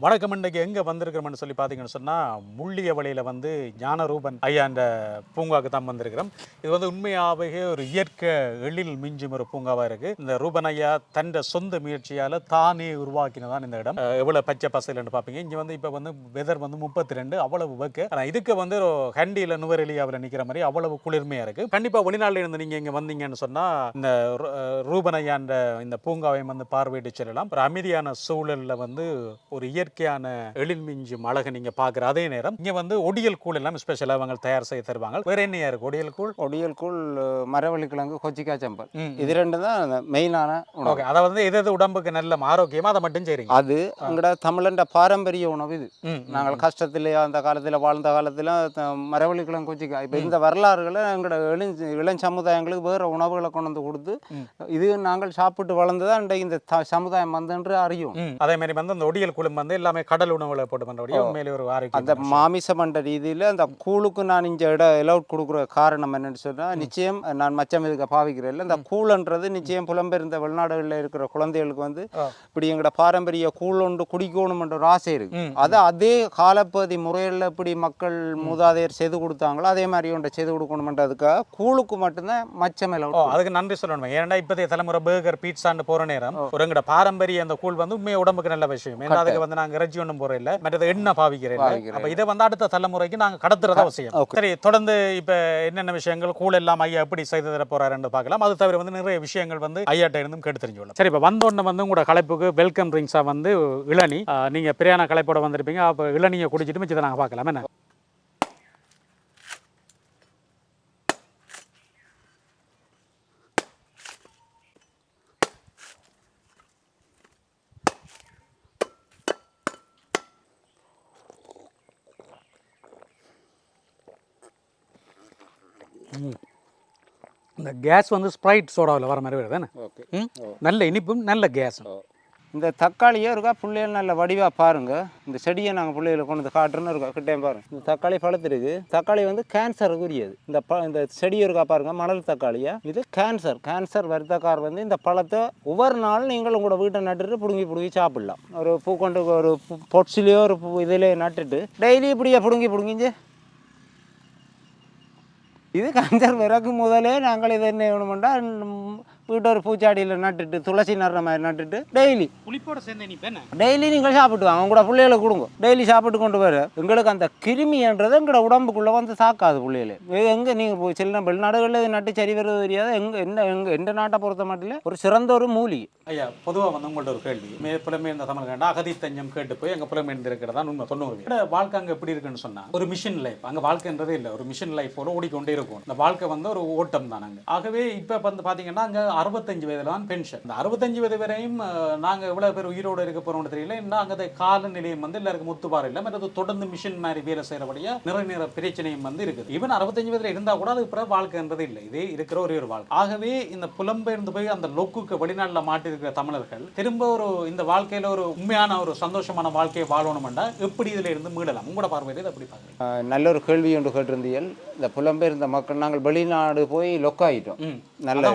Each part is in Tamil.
வணக்கம். இன்றைக்கு எங்கே வந்திருக்கிறோம்னு சொல்லி பார்த்தீங்கன்னு சொன்னால் முள்ளிய வழியில் வந்து ஞானரூபன் ஐயாண்ட பூங்காவுக்கு தான் வந்திருக்கிறோம். இது வந்து உண்மையாகவே ஒரு இயற்கை எழில் மிஞ்சும் ஒரு பூங்காவாக இருக்குது இந்த ரூபன் ஐயா தன் சொந்த முயற்சியால் தானே உருவாக்கினதான் இந்த இடம். எவ்வளோ பச்சை பசையில்னு பார்ப்பீங்க. இங்கே வந்து இப்போ வந்து வெதர் வந்து முப்பத்தி ரெண்டு அவ்வளவு வெக்கு. ஆனால் இதுக்கு வந்து ஒரு ஹண்டியில் நுவரெலியாவில் நிற்கிற மாதிரி அவ்வளவு குளிர்மையாக இருக்குது கண்டிப்பாக வெளிநாட்டில் இருந்து நீங்கள் இங்கே வந்தீங்கன்னு சொன்னால் இந்த ரூ- ரூபன் ஐயான்ற இந்த பூங்காவையும் வந்து பார்வையிட்டு செல்லலாம். ஒரு அமைதியான சூழலில் வந்து ஒரு இயற்கை இயற்கையான எழில் மிஞ்சும் அழகை நீங்கள் பார்க்குற அதே நேரம் இங்கே வந்து ஒடியல் கூழ் எல்லாம் ஸ்பெஷலாக அவங்க தயார் செய்ய தருவாங்க. வேற என்னையா இருக்கு? ஒடியல் கூழ்? ஒடியல் கூழ் மரவள்ளி கிழங்கு கொச்சிக்காய் சம்பல். இது ரெண்டு தான் மெயினான ஓகே அதை வந்து எது எது உடம்புக்கு நல்ல ஆரோக்கியமாக அதை மட்டும் செய்றீங்க? அது எங்கட தமிழண்ட பாரம்பரிய உணவு இது. நாங்கள் கஷ்டத்திலே அந்த காலத்தில் வாழ்ந்த காலத்தில் மரவள்ளி கிழங்கு கொச்சிக்காய் இப்போ இந்த வரலாறுகளை எங்களோட இளம் இளம் சமுதாயங்களுக்கு வேறு உணவுகளை கொண்டு வந்து கொடுத்து. இது நாங்கள் சாப்பிட்டு வளர்ந்ததான் இந்த சமுதாயம் வந்துன்று அறியும். அதே மாதிரி வந்து அந்த ஒடியல் குழும் வந்து எல்லாமே கடல் உணவுல போட்டு பண்ணுறபடியே உண்மையிலே ஒரு அந்த ஆரோக்கியம் மாமிச மண்ட ரீதியில் அந்த கூழுக்கு நான் இங்கே இடம் எலவுட் கொடுக்குற காரணம் என்னன்னு சொன்னால் நிச்சயம் நான் மச்சம் இதுக்கு பாவிக்கிறேன் இல்லை. இந்த கூழ்ன்றது நிச்சயம் புலம்பெயர்ந்த வெளிநாடுகளில் இருக்கிற குழந்தைகளுக்கு வந்து. இப்படி எங்களோட பாரம்பரிய கூழ் ஒன்று குடிக்கணும்ன்ற ஒரு ஆசை இருக்கு. அது அதே காலப்பகுதி முறையில் இப்படி மக்கள் மூதாதையர் செய்து கொடுத்தாங்களோ அதே மாதிரி ஒன்றை செய்து கொடுக்கணுன்றதுக்காக கூழுக்கு மட்டும்தான் மச்சம் எலவுட் அதுக்கு நன்றி சொல்லணும். ஏன்னா இப்போதைய தலைமுறை பேர்கர் பீட்சான்னு போற நேரம் ஒரு எங்கட பாரம்பரிய அந்த கூழ் வந்து உண்மையை உடம்புக்கு நல்ல விஷயம். ஏன்னா அதுக்கு வந்து நாங்க இறைச்சி ஒன்றும் போற இல்ல மற்றது எண்ணெய் பாவிக்கிறேன். அப்ப இதை வந்து அடுத்த தலைமுறைக்கு நாங்க கடத்துறதா அவசியம். சரி தொடர்ந்து இப்ப என்னென்ன விஷயங்கள் கூழ் எல்லாம் ஐயா எப்படி செய்து தர போறாருன்னு பார்க்கலாம். அது தவிர வந்து நிறைய விஷயங்கள் வந்து ஐயாட்ட இருந்தும் கேட்டு தெரிஞ்சுக்கலாம் சரி இப்ப வந்தோடனே வந்து உங்களோட கலைப்புக்கு வெல்கம் ட்ரிங்க்ஸா வந்து இளநி. நீங்க பிரியாண கலைப்போட வந்திருப்பீங்க. அப்ப இளநியை குடிச்சிட்டு மிச்சத்தை நாங்க பார்க்கலாம். என்ன? கேஸ் வந்து ஸ்ப்ரைட் சோடாவில் வர மாதிரி வருது ஓகே. ம்? நல்ல இனிப்பும் நல்ல கேஸ் இந்த தக்காளியே இருக்கா? பிள்ளைகள் நல்ல வடிவாக பாருங்க. இந்த செடியை நாங்கள் பிள்ளைகளை கொண்டு வந்து காட்டுறோன்னு இருக்கா கிட்டே பாருங்க. இந்த தக்காளி பழத்திருக்கு தக்காளி வந்து கேன்சருக்கு உரியது இந்த ப இந்த செடி இருக்கா பாருங்க. மணல் தக்காளியா? இது கேன்சர் கேன்சர் வருத்தக்கார் வந்து இந்த பழத்தை ஒவ்வொரு நாளும் நீங்கள் உங்களோட வீட்டை நட்டுட்டு பிடுங்கி பிடுங்கி சாப்பிடலாம். ஒரு பூ கொண்டு ஒரு பொட்சிலையோ ஒரு பூ இதிலே நட்டுட்டு டெய்லி இப்படியே பிடுங்கி பிடுங்கிஞ்சு இது கஞ்சர் பிறகு முதலே நாங்கள் இதை என்ன வேணுமென்றால் வீட்டு ஒரு பூச்சாடியில் நட்டுட்டு துளசி நடுற மாதிரி நட்டுட்டு டெய்லி புளிப்போட சேர்ந்து இனிப்பு என்ன? டெய்லி நீங்கள் சாப்பிட்டு வாங்க. உங்களோட பிள்ளைகளுக்கு கொடுங்க. டெய்லி சாப்பிட்டு கொண்டு வர. எங்களுக்கு அந்த கிருமின்றது எங்களோட உடம்புக்குள்ளே வந்து தாக்காது பிள்ளைகளே. எங்கே நீங்கள் போய் சில வெளிநாடுகளில் இது நட்டு சரி வருவது தெரியாது எங்கே என்ன எங்கள் எந்த நாட்டை பொறுத்த மட்டும் ஒரு சிறந்த ஒரு மூலிகை ஐயா பொதுவாக வந்து உங்கள்ட்ட ஒரு கேள்வி. மே புலமே இந்த தமிழ் அகதி தஞ்சம் கேட்டு போய் எங்கள் புலமே இருக்கிறதா உண்மை? தொண்ணூறு வாழ்க்கை அங்கே எப்படி இருக்குன்னு சொன்னா ஒரு மிஷின் லைஃப் அங்கே வாழ்க்கைன்றதே இல்லை. ஒரு மிஷின் லைஃப் போல ஓடிக்கொண்டே இருக்கும். இந்த வாழ்க்கை வந்து ஒரு ஓட்டம் தான் அங்கே. ஆகவே இப்போ வந்து பார்த்தீங்கன்னா அங்கே அறுபத்தஞ்சு வயதுல தான் பென்ஷன் இந்த அறுபத்தஞ்சு வயது வரையும் நாங்கள் எவ்வளோ பேர் உயிரோடு இருக்க போகிறோம்னு தெரியல. இன்னும் அங்கே காலநிலையம் வந்து எல்லாருக்கும் முத்துப்பார் இல்லை. மற்றது தொடர்ந்து மிஷின் மாதிரி வேலை செய்கிறபடியா நிறைய நிறைய பிரச்சனையும் வந்து இருக்குது. ஈவன் அறுபத்தஞ்சு வயதுல இருந்தால் கூட அது பிறகு வாழ்க்கைன்றது இல்லை. இதே இருக்கிற ஒரே ஒரு வாழ்க்கை. ஆகவே இந்த புலம்பெயர்ந்து போய் அந்த லொக்குக்கு வெளிநாட்டில் மாட்டிருக்கிற தமிழர்கள் திரும்ப ஒரு இந்த வாழ்க்கையில ஒரு உண்மையான ஒரு சந்தோஷமான வாழ்க்கையை வாழணும்னா எப்படி இதுல இருந்து மீளலாம்? உங்களோட பார்வையில இதை எப்படி பார்க்குறீங்க? நல்ல ஒரு கேள்வி ஒன்று கேட்டிருந்தீர்கள். இந்த புலம்பெயர்ந்த மக்கள் நாங்கள் வெளிநாடு போய் லொக்காயிட்டோம். நல்ல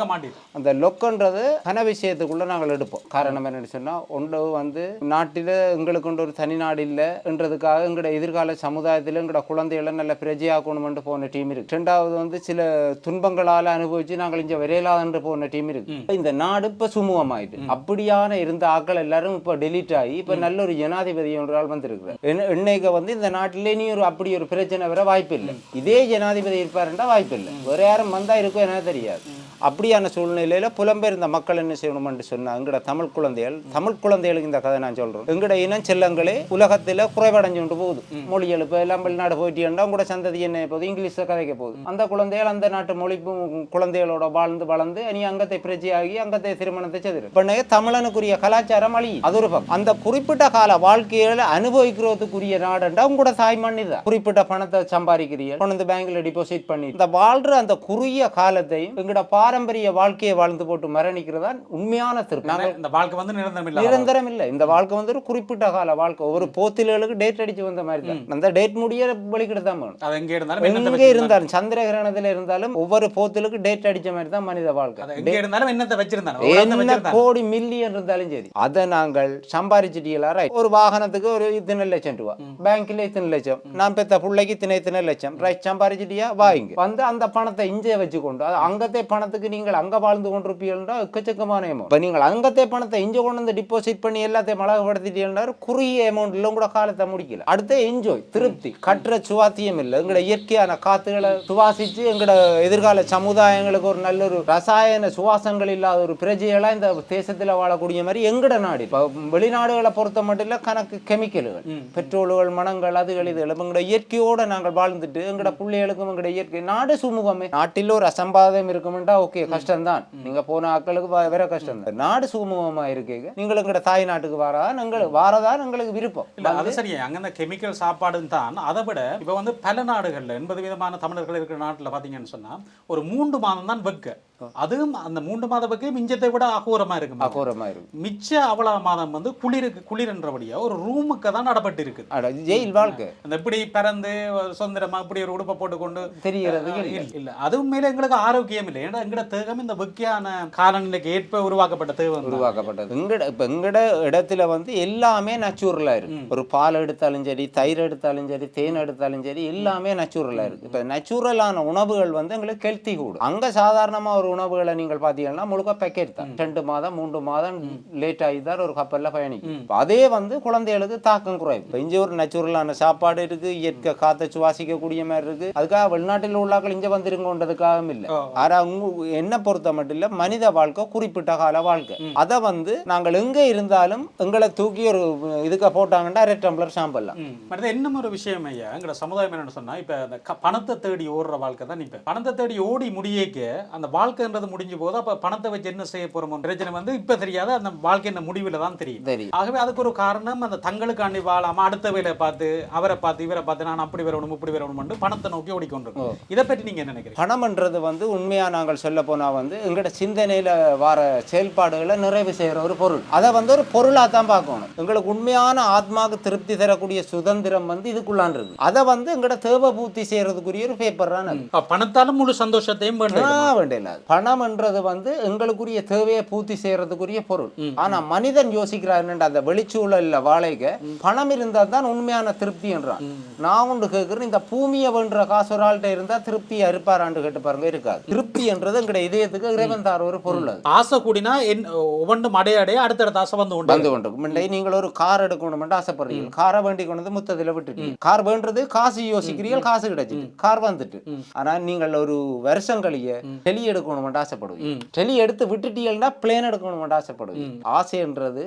லொக்குக்க மாட்டிட்டு அந்த லொக்கன்றது பண விஷயத்துக்குள்ள நாங்கள் எடுப்போம். காரணம் என்னன்னு சொன்னால் ஒன்று வந்து நாட்டில் எங்களுக்குண்டு ஒரு தனி நாடு இல்லைன்றதுக்காக எங்களோட எதிர்கால சமுதாயத்தில் எங்களோட குழந்தைகளை நல்ல பிரஜையாக்கணுமென்று போன டீம் இருக்கு. ரெண்டாவது வந்து சில துன்பங்களால் அனுபவிச்சு நாங்கள் இங்கே விரையலாதென்று போன டீம் இருக்கு. இந்த நாடு இப்போ சுமூகமாயிட்டு அப்படியான இருந்த ஆட்கள் எல்லாரும் இப்போ டெலீட் ஆகி இப்போ நல்ல ஒரு ஜனாதிபதி ஒன்றால் வந்திருக்கிறார். இன்னைக்கு வந்து இந்த நாட்டிலே நீ ஒரு அப்படி ஒரு பிரச்சனை வர வாய்ப்பு இல்லை இதே ஜனாதிபதி இருப்பாருன்றா வாய்ப்பு இல்லை வேற யாரும் வந்தா இருக்கும் என்ன தெரியாது. அப்படியான சூழ்நிலையில புலம்பெயர்ந்த மக்கள் என்ன செய்யணும்னு சொன்னா எங்கட தமிழ் குழந்தைகள் தமிழ் குழந்தைகளுக்கு இந்த கதை நான் சொல்றேன். எங்கட இனம் செல்லங்களே உலகத்துல குறைவடைஞ்சு கொண்டு போகுது மொழி எழுப்பு எல்லாம் வெளிநாடு போயிட்டீங்கன்னா உங்களோட சந்ததி என்ன போகுது? இங்கிலீஷ்ல கதைக்க போகுது. அந்த குழந்தைகள் அந்த நாட்டு மொழி பு- குழந்தைகளோட வாழ்ந்து வளர்ந்து இனி அங்கத்தை பிரஜையாகி அங்கத்தை திருமணத்தை செதிரும் பண்ண தமிழனுக்குரிய கலாச்சாரம் அழி அது ஒரு பக்கம். அந்த குறிப்பிட்ட கால வாழ்க்கையில அனுபவிக்கிறதுக்குரிய நாடுண்டா உங்களோட தாய்மண் இதுதான் குறிப்பிட்ட பணத்தை சம்பாதிக்கிறீர்கள் கொண்டு வந்து பேங்க்ல டிபாசிட் பண்ணி இந்த வாழ்ற அந்த குறுகிய காலத்தையும் எங்களோட பாரம்பரிய வாழ்க்கையை வாழ்ந்து போட்டு மரணிக்கிறதா உண்மையான திருப்பி நாங்கள் இந்த வாழ்க்கை வந்து நிரந்தரம் இல்ல நிரந்தரம் இல்லை. இந்த வாழ்க்கை வந்து ஒரு குறிப்பிட்ட கால வாழ்க்கை. ஒரு போத்திலுக்கு டேட் அடிச்சு வந்த மாதிரி தான். அந்த டேட் முடிய வெளிக்கிட்டு தான் வேணும் அது எங்க இருந்தாலும் எங்கே இருந்தாலும் சந்திர கிரகணத்துல இருந்தாலும் ஒவ்வொரு போத்திலுக்கு டேட் அடிச்ச மாதிரி தான் மனித வாழ்க்கை. எங்க இருந்தாலும் என்னத்தை வச்சிருந்தாங்க என்ன. கோடி மில்லியன் இருந்தாலும் சரி. அதை நாங்கள் சம்பாரிச்சிட்டீங்களா ரைட் ஒரு வாகனத்துக்கு ஒரு இத்தனை லட்சம் ரூபா. பேங்க்ல இத்தனை லட்சம். நான் பெத்த பிள்ளைக்கு இத்தனை இத்தனை லட்சம். ரைட் சம்பாரிச்சிட்டியா? வாங்க வந்து அந்த பணத்தை இங்கே வச்சுக்கொண்டு அங்கத்தே பணத்துக்கு நீங்கள் அங்க வாழ்ந்து கொண்டிருப்பீங்கன்னா எக்கச்சக்கமான அமௌண்ட் இப்போ நீங்கள் அங்கத்தே பணத்தை இங்கே கொண்டு வந்து டிபாசிட் பண்ணி எல்லாத்தையும் மழகப்படுத்திட்டீங்கன்னா குறுகிய அமௌண்ட்ல கூட காலத்தை முடிக்கல. அடுத்து என்ஜாய் திருப்தி. கட்டுற சுவாத்தியம் இல்லை. எங்களோட இயற்கையான காத்துகளை சுவாசிச்சு எங்களோட எதிர்கால சமுதாயங்களுக்கு ஒரு நல்ல ஒரு ரசாயன சுவாசங்கள் இல்லாத ஒரு பிரஜையெல்லாம் இந்த தேசத்துல வாழக்கூடிய மாதிரி எங்கட நாடு. இப்போ வெளிநாடுகளை பொறுத்த மட்டும் இல்ல கணக்கு கெமிக்கல்கள் பெட்ரோல்கள் மனங்கள் அதுகள் இதுகள் எங்களோட இயற்கையோட நாங்கள் வாழ்ந்துட்டு எங்களோட பிள்ளைகளுக்கும் எங்களோட இயற்கை நாடு சுமூகமே. நாட்டில் ஒரு அசம்பாதம் இருக்குமெண்டா ஓகே கஷ்டம்தான். நீங்க போன ஆட்களுக்கு வ- வேற கஷ்டம். தான் நாடு சுமூகமா இருக்கீங்க எங்களோட தாய் நாட்டுக்கு வாரா எங்களுக்கு வாரதா எங்களுக்கு விருப்பம். இல்ல அது சரி அங்க கெமிக்கல் சாப்பாடுன்னு தான். அதை விட இப்ப வந்து பல நாடுகள்ல எண்பது விதமான தமிழர்கள் இருக்கிற நாட்டுல பாத்தீங்கன்னு சொன்னா ஒரு மூன்று மாதம் தான் வெக்க. அதுவும் அந்த மூன்று மாத வெக்க மிஞ்சத்தை விட அகோரமா இருக்கு அகோரமா இருக்கு மிச்ச அவ்வளவு மாதம் வந்து குளிருக்கு குளிர்ன்றபடியா ஒரு ரூமுக்கு தான் நடப்பட்டு இது ஜெயில் வாழ்க்கை. அந்த இப்படி பிறந்து சுதந்திரமா இப்படி ஒரு உடுப்பை போட்டுக்கொண்டு தெரிகிறது இல்ல. இல்ல. அது உண்மையில எங்களுக்கு ஆரோக்கியம் இல்லை. ஏன்னா எங்கட தேகம் இந்த வெக்கையான காலநிலைக்கு ஏற்ப உருவாக்கப்பட்ட தான். உருவாக்கப்பட்டது. எங்கட இப்போ எங்கட இடத்துல வந்து எல்லாமே நேச்சுரலாக இருக்கு. ஒரு பால் எடுத்தாலும் சரி தயிர் எடுத்தாலும் சரி தேன் எடுத்தாலும் சரி எல்லாமே நேச்சுரலாக இருக்கு. இப்போ நேச்சுரலான உணவுகள் வந்து எங்களுக்கு ஹெல்த்தி கூடும் அங்க சாதாரணமா ஒரு உணவுகளை நீங்கள் பார்த்தீங்கன்னா முழுக்க பேக்கெட் தான். ரெண்டு மாதம் மூன்று மாதம் லேட் ஆகி தான் ஒரு கப்பலில் பயணிக்கும். அதே வந்து குழந்தைகளுக்கு தாக்கம் குறைவு இப்போ இங்கே ஒரு நேச்சுரலான சாப்பாடு இருக்கு இயற்கை காற்றை சுவாசிக்கக்கூடிய மாதிரி இருக்கு. அதுக்காக வெளிநாட்டில் உள்ளாக்கள் இங்கே வந்துருங்கன்றதுக்காகவும் இல்லை. ஆனா உங்க என்ன பொறுத்த மட்டும் இல்ல மனித வாழ்க்கை குறிப்பிட்ட கால வாழ்க்கை. அதை வந்து நாங்கள் எங்க இருந்தாலும் எங்களை தூக்கி ஒரு இதுக்கு போட்டாங்கன்னா ரெட் டம்ளர் சாம்பிடலாம் ம். அடுத்து இன்னும் ஒரு விஷயம் ஐயா எங்கட சமுதாயம் என்னன்னு சொன்னா இப்ப அந்த பணத்தை தேடி ஓடுற வாழ்க்கை தான் இப்ப. பணத்தை தேடி ஓடி முடியக்க அந்த வாழ்க்கைன்றது முடிஞ்சு போது அப்ப பணத்தை வச்சு என்ன செய்ய போறோம் பிரச்சனை வந்து இப்ப தெரியாத. அந்த வாழ்க்கை இந்த முடிவுல தான் தெரியும். தெரியும். ஆகவே அதுக்கு ஒரு காரணம் அந்த தங்களுக்காண்டி வாழாம அடுத்த வேலையை பார்த்து அவரை பார்த்து இவரை பார்த்து நான் அப்படி வரணும் இப்படி வரணும் பணத்தை நோக்கி ஓடிக்கொண்டிருக்கோம். இதை பற்றி நீங்க என்ன நினைக்கிறீங்க? பணம்ன்றது வந்து உண்மையா நாங்கள் சொல்ல போனா வந்து எங்களோட சிந்தனையில வர செயல்பாடுகளை நிறைவு செய்யற ஒரு பொருள். அதை வந்து ஒரு பொருளா தான் பார்க்கணும். எங்களுக்கு உண்மையான ஆத்மாவுக்கு திருப்தி தரக்கூடிய சுதந்திரம் வந்து இதுக்குள்ளான் இருக்கு அதை வந்து எங்களோட தேவை பூர்த்தி செய்யறதுக்குரிய ஒரு பேப்பர் தான் பணத்தாலும் முழு சந்தோஷத்தையும் வேண்டும் பணம்ன்றது வந்து எங்களுக்குரிய தேவையை பூர்த்தி செய்யறதுக்குரிய பொருள். ஆனா மனிதன் யோசிக்கிறாருன்னு அந்த வெளிச்சூழல்ல வாழைக்க பணம் இருந்தா தான் உண்மையான திருப்தி என்றான். நான் ஒன்று கேட்கிறேன் இந்த பூமியை வென்ற காசு ஒரு ஆள்கிட்ட இருந்தா திருப்தியா இருப்பாரான்னு கேட்டு பாருங்க இருக்காது. திருப்தி என்றது எங்களுடைய இதயத்துக்கு இறைவன் தார ஒரு பொருள் அது. ஆசை கூடினா என் ஒவ்வொன்றும் அடைய அடைய அடுத்தடுத்த ஆசை வந்து உண்டு வந்து கொண்டிருக்கும். முன்னே நீங்கள் ஒரு கார் எடுக்கணும்னு ஆசைப்படுறீங்க காரை வேண்டி கொண்டு வந்து முத்தத்தில் விட்டுட்டு கார் வேண்டது காசு யோசிக்கிறீர்கள் காசு கிடைச்சிட்டு. கார் வந்துட்டு. ஆனா நீங்கள் ஒரு வருஷம் கழிய டெலி எடுக்கணும்னு ஆசைப்படுவீங்க. டெலி எடுத்து விட்டுட்டீங்கன்னா பிளேன் எடுக்கணும்னு ஆசைப்படுவீங்க. ஆசைன்றது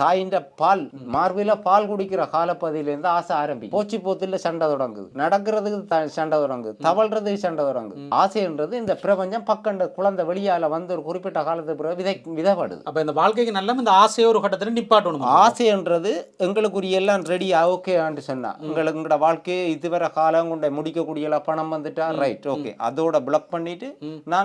தாயின்ற பால் மார்பில பால் குடிக்கிற காலப்பகுதியிலேருந்து ஆசை ஆரம்பிக்கும். போச்சு போத்துல சண்டை தொடங்குது. நடக்கிறதுக்கு சண்டை தொடங்குது. தவழ்றதுக்கு சண்டை தொடங்குது. ஆசைன்றது இந்த பிரபஞ்சம் பக்கண்ட குழந்தை வெளியால வந்து ஒரு குறிப்பிட்ட காலத்துக்கு பிறகு விதை விதைப்படுது. அப்ப இந்த வாழ்க்கைக்கு நல்ல இந்த ஆசையை ஒரு கட்டத்துல நிப்பாட்டணும்? ஆசைன்றது எங்களுக்குரிய எல்லாம் ரெடியா ஓகேன்னு சொன்னா. உங்களுக்கு உங்களோட வாழ்க்கையை இதுவரை காலம் கொண்ட முடிக்கக்கூடிய பணம் வந்துட்டா ரைட் ஓகே அதோட பிளாக் பண்ணிட்டு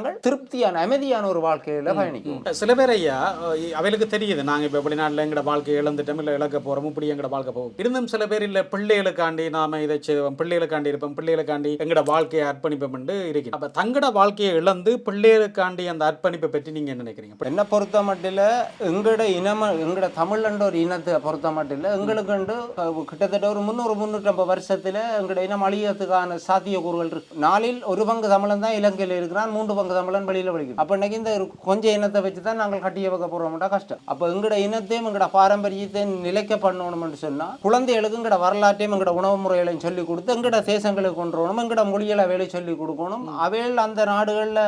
நாங்கள் திருப்தியான அமைதியான ஒரு வாழ்க்கையில பயணிக்குவோம் சில பேர் ஐயா அஹ் அவைகளுக்கு தெரியுது. நாங்க இப்ப வெளிநாட்டுல எங்கட வாழ்க்கையை இழந்துட்டோம் இல்ல இழக்க போறோம் இப்படி எங்கட வாழ்க்கை போகும். இருந்தும் சில பேர் இல்ல பிள்ளைகளுக்காண்டி நாம இதை செய்வோம் பிள்ளைகளுக்காண்டி இருப்போம் பிள்ளைகளுக்காண்டி எங்கட வாழ்க்கையை அர்ப்பணிப்போம் என்று இருக்கு அப்ப தங்கட வாழ்க்கையை இழந்து பிள்ளைகளுக்காண்டி அந்த அர்ப்பணிப்பை பற்றி நீங்க என்ன நினைக்கிறீங்க? என்ன பொறுத்த மட்டும் இல்ல எங்களோட இனம எங்களோட தமிழ்ன்ற ஒரு இனத்தை பொறுத்த மட்டும் இல்ல எங்களுக்கு வந்து, அஹ், கிட்டத்தட்ட ஒரு முந்நூறு முந்நூற்றம்பது வருஷத்துல எங்களோட இனம் அழியறதுக்கான சாத்தியக்கூறுகள் இருக்கு. நாளில் ஒரு பங்கு தமிழன் தான் இலங்கையில் இருக்கிறான் மூன்று பங்கு தமிழன் வெளியில வலிக்கும் அப்ப இன்னைக்கு இந்த கொஞ்சம் இனத்தை வச்சு தான் நாங்கள் கட்டிய வைக்க போறோம்டா கஷ்டம். அப்ப எங்களோட இனத்தையும் எங்களோட பாரம்பரியத்தையும் நிலைக்க பண்ணணும்னு சொன்னா குழந்தைகளுக்கு எங்களோட வரலாற்றையும் எங்களோட உணவு முறைகளையும் சொல்லி கொடுத்து எங்களோட தேசங்களுக்கு கொண்டு வரணும் எங்களோட மொழிகளை வேலை சொல்லி கொடுக்கணும். அவைகள் அந்த நாடுகள்ல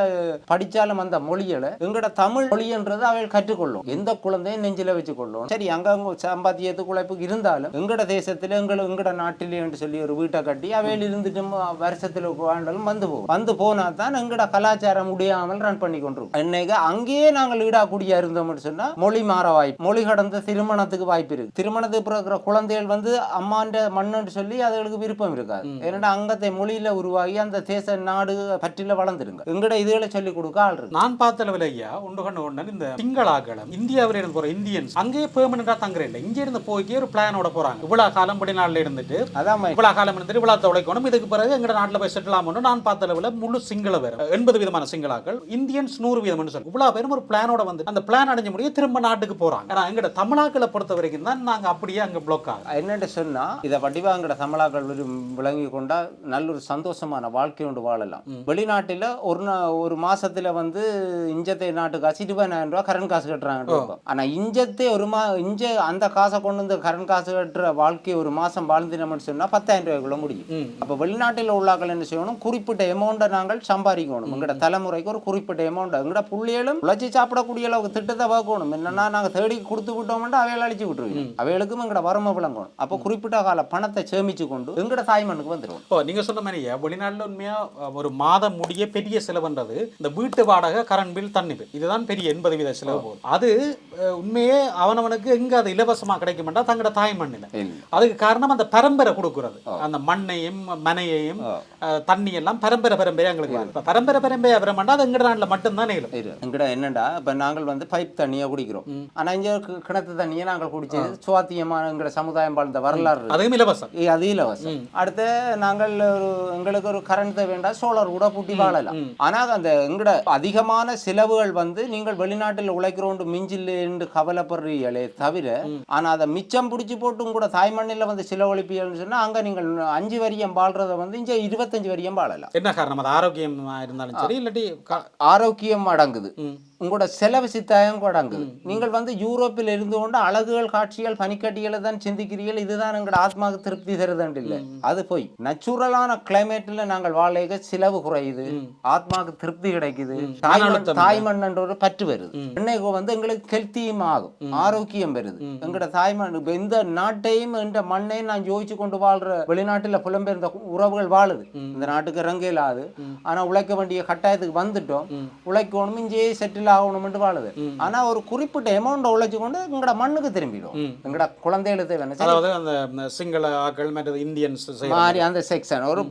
படிச்சாலும் அந்த மொழிகளை எங்களோட தமிழ் மொழின்றது அவைகள் கற்றுக்கொள்ளும். எந்த குழந்தையும் நெஞ்சில வச்சு கொள்ளும் சரி அங்கங்க சம்பாத்தியத்துக்கு உழைப்புக்கு இருந்தாலும் எங்களோட தேசத்துல எங்கள எங்களோட நாட்டிலே என்று சொல்லி ஒரு வீட்டை கட்டி அவையில் இருந்துட்டு வருஷத்துல வாழ்ந்தாலும் வந்து போகும். வந்து போனா தான் எங்களோட கலாச்சாரம் முடியாமல் ரன் பண்ணி கொண்டிருக்கோம். இன்னைக்கு அங்கேயே நாங்கள் ஈடா குடியா இருந்தோம்னு சொன்னா மொழி மாற வாய்ப்பு மொழி கடந்த திருமணத்துக்கு வாய்ப்பு இருக்கு. திருமணத்துக்கு பிறகு குழந்தைகள் வந்து அம்மாண்ட மண்ணுன்னு சொல்லி அதுகளுக்கு விருப்பம் இருக்காது. ஏன்னா அங்கத்தை மொழியில உருவாகி அந்த தேச நாடு பற்றில வளர்ந்துருங்க. எங்கட இதுகளை சொல்லி கொடுக்க ஆள் இருக்கு. நான் பார்த்த அளவில் ஐயா ஒன்று கண்டு ஒன்று இந்த சிங்களாக்களம் இந்தியாவில் இருந்து போகிற இந்தியன்ஸ் அங்கேயே பெர்மனெண்டாக தங்குற இல்லை. இங்கே இருந்து போய்க்கே ஒரு பிளானோட போகிறாங்க இவ்வளோ காலம் வெளிநாட்டில் இருந்துட்டு அதான் மை- இவ்வளோ காலம் இருந்துட்டு இவ்வளோ உழைக்கணும் இதுக்கு பிறகு எங்கள் நாட்டில் போய் செட்டில் ஆகணும் நான் பார்த்த அளவில் முழு சிங்கள பேர் எண்பது விதமான சிங்களாக்கள் இந்தியன்ஸ் நூறு விதம்னு சொல்லி இவ்வளோ பேரும் ஒரு பிளானோட வந்து அந்த பிளான் அடைஞ்ச முடிய திரும்ப நாட்டுக்கு போகிறாங்க ஆனால் எங்களோட தமிழாக்களை பொறுத்த வரைக்கும் தான் நாங்கள் அப்படியே அங்கே பிளாக் ஆகும் என்னென்னு சொன்னா இதை வடிவாங்கட தமிழாக்கள் விரு- விளங்கி கொண்டா நல்ல ஒரு சந்தோஷமான வாழ்க்கை ஒன்று வாழலாம். வெளிநாட்டில் ஒரு ஒரு மாசத்துல வந்து இஞ்சத்தை நாட்டு காசு இருபதாயிரம் ரூபாய் கரண்ட் காசு கட்டுறாங்க ஆனா இஞ்சத்தை ஒரு மா இஞ்ச அந்த காசை கொண்டு வந்து கரண்ட் காசு கட்டுற வாழ்க்கை ஒரு மாசம் வாழ்ந்தினோம்னு சொன்னா பத்தாயிரம் ரூபாய்க்குள்ள முடியும். அப்ப வெளிநாட்டில் உள்ளாக்கள் என்ன செய்யணும்? குறிப்பிட்ட எமௌண்ட்டை நாங்கள் சம்பாதிக்கணும். எங்கட தலைமுறைக்கு ஒரு குறிப்பிட்ட எமௌண்ட் எங்கட புள்ளிகளும் உழைச்சி சாப்பிடக்கூடிய அளவுக்கு திட்டத்தை பார்க்கணும். என்னன்னா நாங்க தேடி கொடுத்து விட்டோம்னா அவைகளை அழிச்சு விட்டுருவோம் அவைகளுக்கும் எங்கட வறுமை விளங்கணும். அப்போ குறிப்பிட்ட கால பணத்தை சேமிச்சு கொண்டு எங்கட தாய்மண்ணுக்கு வந்துடும் இப்போ நீங்க சொன்ன மாதிரி வெளிநாட்டில் உண்மையா அஹ், ஒரு மாதம் முடிய பெரிய செலவுன்றது இந்த வீட்டு வாடகை கரண்ட் பில் தண்ணி பில் இதுதான் பெரிய எண்பது வீத செலவு போகுது அது உண்மையே அவனவனுக்கு எங்க அது இலவசமா கிடைக்குமெண்டா தங்களோட தாய் மண்ணில் அதுக்கு காரணம் அந்த பரம்பரை கொடுக்கிறது. அந்த மண்ணையும் மனையையும் தண்ணி எல்லாம் பரம்பரை பரம்பரையா எங்களுக்கு. இப்ப பரம்பரை பரம்பரையா வரமாட்டா அது எங்கட நாட்டில் மட்டும்தான் நிகழும். எங்கட என்னடா இப்ப நாங்கள் வந்து பைப் தண்ணியை குடிக்கிறோம். ஆனா இங்க கிணத்து தண்ணியை நாங்கள் குடிச்சது சுவாத்தியமான எங்கட சமுதாயம் வாழ்ந்த வரலாறு. அதுவும் இலவசம். அது இலவசம். அடுத்து நாங்கள் ஒரு எங்களுக்கு ஒரு கரண்ட் வேண்டாம் சோலார் கூட பூட்டி வாழலாம். ஆனா அந்த எங்கட அதிகமான செலவுகள் வந்து நீங்கள் வெளிநாட்டில் உழைக்கிறோண்டு மிஞ்சில் என்று கவலைப்படுறீங்களே தவிர ஆனா அதை மிச்சம் பிடிச்சி போட்டும் கூட தாய்மண்ணில் வந்து செலவழிப்பீங்கன்னு சொன்னா அங்க நீங்கள் அஞ்சு வரியம் வாழ்றத வந்து இங்க இருபத்தஞ்சு வரியம் வாழலாம். என்ன காரணம்? அது ஆரோக்கியமா இருந்தாலும் சரி இல்லாட்டி ஆரோக்கியம் அடங்குது. உங்களோட செலவு சித்தாயம் கூட அடங்குது நீங்கள் வந்து யூரோப்பில் இருந்து கொண்டு அழகுகள் காட்சிகள் பனிக்கட்டிகளை தான் சிந்திக்கிறீர்கள். இதுதான் எங்களோட ஆத்மாவுக்கு திருப்தி தருதுன்னு இல்லை. அது போய் நச்சுரலான கிளைமேட்ல நாங்கள் வாழைக செலவு குறையுது. ஆத்மாவுக்கு திருப்தி கிடைக்குது. தாய்மண் தாய்மண்ன்ற ஒரு பற்று வருது. இன்னைக்கு வந்து எங்களுக்கு ஹெல்த்தியும் ஆகும். ஆரோக்கியம் வருது எங்களோட தாய்மண் இப்ப இந்த நாட்டையும் இந்த மண்ணையும் நான் யோசிச்சு கொண்டு வாழ்ற வெளிநாட்டுல புலம்பெயர்ந்த உறவுகள் வாழுது. இந்த நாட்டுக்கு இறங்க இல்லாது ஆனா உழைக்க வேண்டிய கட்டாயத்துக்கு வந்துட்டோம். உழைக்கணும் இங்கே செட்டில் ஆகணும்னு வாழுது. ஆனா ஒரு குறிப்பிட்ட அமௌண்ட் உழைச்சு கொண்டு எங்கட மண்ணுக்கு திரும்பிடும். எங்கட குழந்தைகளுக்கு அதாவது அந்த சிங்கள ஆக்கள் மற்றது இந்தியன்ஸ் மாறி அந்த செக்ஷன் ஒரு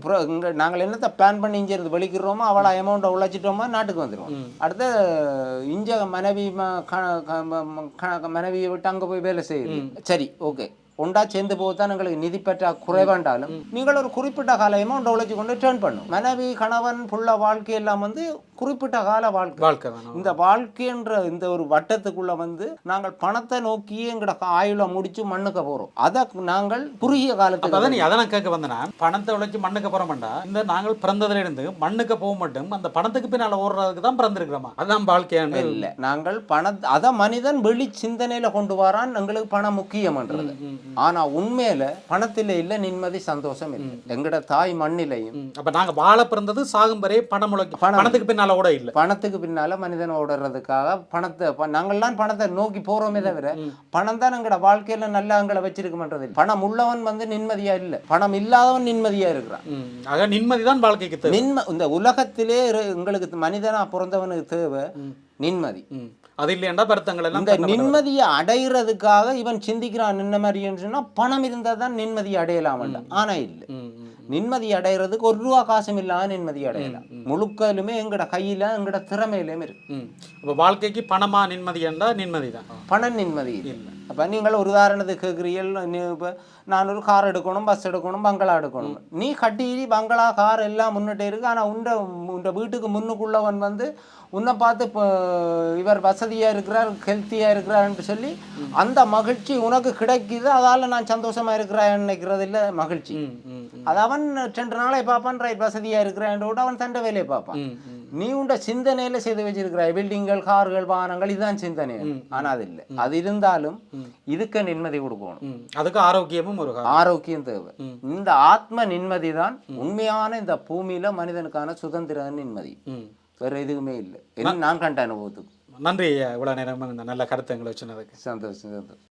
நாங்கள் என்னத்தை பிளான் பண்ணி இங்க இருந்து வெளிக்கிறோமோ அவ்வளோ அமௌண்ட்டை உழைச்சிட்டோமோ நாட்டுக்கு வந்துடும் அடுத்து இங்க மனைவி மனைவியை விட்டு அங்க போய் வேலை செய்யுது. சரி ஓகே ஒண்டா சேர்ந்து போதான் எங்களுக்கு நிதி பெற்ற குறைவாண்டாலும் நீங்கள் ஒரு குறிப்பிட்ட கால அமௌண்ட் உழைச்சி கொண்டு டேர்ன் பண்ணும். மனைவி கணவன் புள்ள வாழ்க்கை எல்லாம் வந்து குறிப்பிட்ட கால வாழ்க்கை. வாழ்க்கை இந்த வாழ்க்கைன்ற இந்த ஒரு வட்டத்துக்குள்ள வந்து நாங்கள் பணத்தை நோக்கியே எங்கட ஆயுள முடிச்சு மண்ணுக்கு போறோம். அதை நாங்கள் குறுகிய காலத்துக்கு அதான் நீ அதான் நான் கேட்க வந்தேனா பணத்தை உழைச்சி மண்ணுக்கு போறோம்டா இந்த நாங்கள் பிறந்ததுல இருந்து மண்ணுக்கு போக மட்டும் அந்த பணத்துக்கு பின்னால ஓடுறதுக்கு தான் பிறந்திருக்கிறோமா? அதான் வாழ்க்கையாண்டு இல்ல நாங்கள் பண அத மனிதன் வெளி சிந்தனையில கொண்டு வரான் எங்களுக்கு பணம் முக்கியம்ன்றது. ஆனா உண்மையில பணத்தில இல்ல நிம்மதி சந்தோஷம் இல்லை. எங்கட தாய் மண்ணிலையும். அப்ப நாங்க வாழ பிறந்தது சாகும் வரை பணம் உழைக்க பணத்துக்கு பின்னால கூட இல்ல. பணத்துக்கு பின்னால மனிதன் ஓடுறதுக்காக பணத்தை நாங்கள்லாம் பணத்தை நோக்கி போறோமே தவிர பணம் தான் எங்கட வாழ்க்கையில நல்லா எங்களை வச்சிருக்குமன்றது. பணம் உள்ளவன் வந்து நிம்மதியா இல்ல. பணம் இல்லாதவன் நிம்மதியா இருக்கிறான். ஆக நிம்மதி தான் வாழ்க்கைக்கு தேவை. நிம்ம இந்த உலகத்திலே எங்களுக்கு மனிதனா பிறந்தவனுக்கு தேவை நிம்மதி. அது இல்லையாண்டா பருத்தங்கள் எல்லாம் இந்த நிம்மதியை அடையிறதுக்காக இவன் சிந்திக்கிறான் என்ன மாதிரின்னு சொன்னா பணம் இருந்தா தான் நிம்மதியை அடையலாம் ஆனா இல்ல. நிம்மதி அடையிறதுக்கு ஒரு ரூபா காசும் இல்லாம நிம்மதி அடையலாம். முழுக்கலுமே எங்கட கையில எங்கட திறமையிலும் இருக்கு. வாழ்க்கைக்கு பணமா நிம்மதியாண்டா நிம்மதி தான். பணம் நிம்மதி இல்லை. அப்ப நீங்கள் ஒரு உதாரணத்துக்கு கேட்குறீர்கள் இப்போ நான் ஒரு கார் எடுக்கணும் பஸ் எடுக்கணும் பங்களா எடுக்கணும் நீ கட்டி பங்களா கார் எல்லாம் முன்னிட்டே இருக்கு ஆனா உண்ட உண்ட வீட்டுக்கு முன்னுக்குள்ளவன் வந்து உன்னை பார்த்து இப்போ இவர் வசதியா இருக்கிறார் ஹெல்த்தியா இருக்கிறார்னு சொல்லி அந்த மகிழ்ச்சி உனக்கு கிடைக்குது அதால நான் சந்தோஷமா இருக்கிறேன் நினைக்கிறது இல்ல மகிழ்ச்சி. அது அவன் ரெண்டு நாளை பார்ப்பான் ரைட் வசதியா இருக்கிறான் அவன் தண்டை வேலையை பார்ப்பான். நீ உண்ட சிந்தனையில செய்து வச்சிருக்கிறாய் பில்டிங்கள் கார்கள் வாகனங்கள் இதுதான் சிந்தனை. ஆனா அது இல்லை. அது இருந்தாலும் இதுக்கு நிம்மதி கொடுக்கணும். அதுக்கு ஆரோக்கியமும் ஒரு. ஆரோக்கியம் தேவை. இந்த ஆத்ம நிம்மதி தான் உண்மையான இந்த பூமியில மனிதனுக்கான சுதந்திர நிம்மதி. வேற எதுவுமே இல்லை. நான் கண்ட அனுபவத்துக்கு. நன்றி இவ்வளவு நேரம் நல்ல கருத்துங்களை சொன்னதுக்கு சந்தோஷம் சந்தோஷம்.